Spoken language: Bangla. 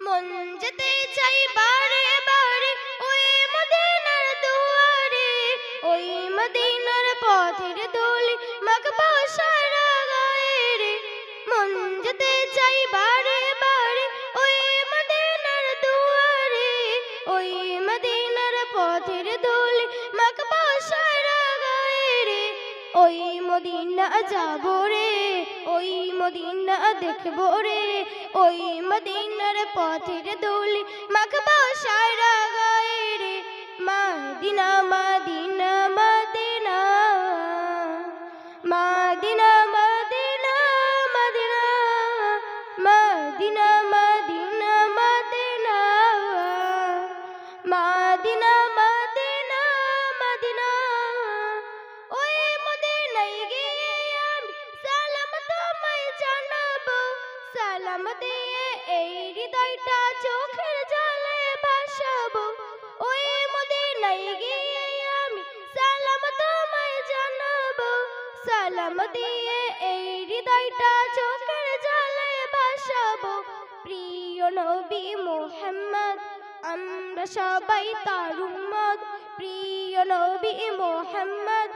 মন যেতে চাই বারে বারে, ওই মদিনার দুয়ারে, ওই মদিনার পথের দোলে মাগ বাসারা গায়ে মন যেতে চাই বারে বারে, ওই মদিনার দুয়ারে, ওই মদিনার পথের দোলে মদিনা যাব রে ওই মদিনা দেখব রে ওই মদিনার পথের দোলে মাখবো সারা গায়ে রে মাদিনা মাদিনা মাদিনা মাদিনা মাদিনা মাদিনা মাদিনা মাদিনা মাদিনা মাদিনা সালাম দিয়ে এই হৃদয়টা চোখের জলে ভাসাবো। ওই মদিনায় গিয়ে আমি সালাম তোমায় জানাব। সালাম দিয়ে এই হৃদয়টা চোখের জলে ভাসাবো। প্রিয় নবী মোহাম্মদ, আমরা সবাই তার উম্মত। প্রিয় নবী মোহাম্মদ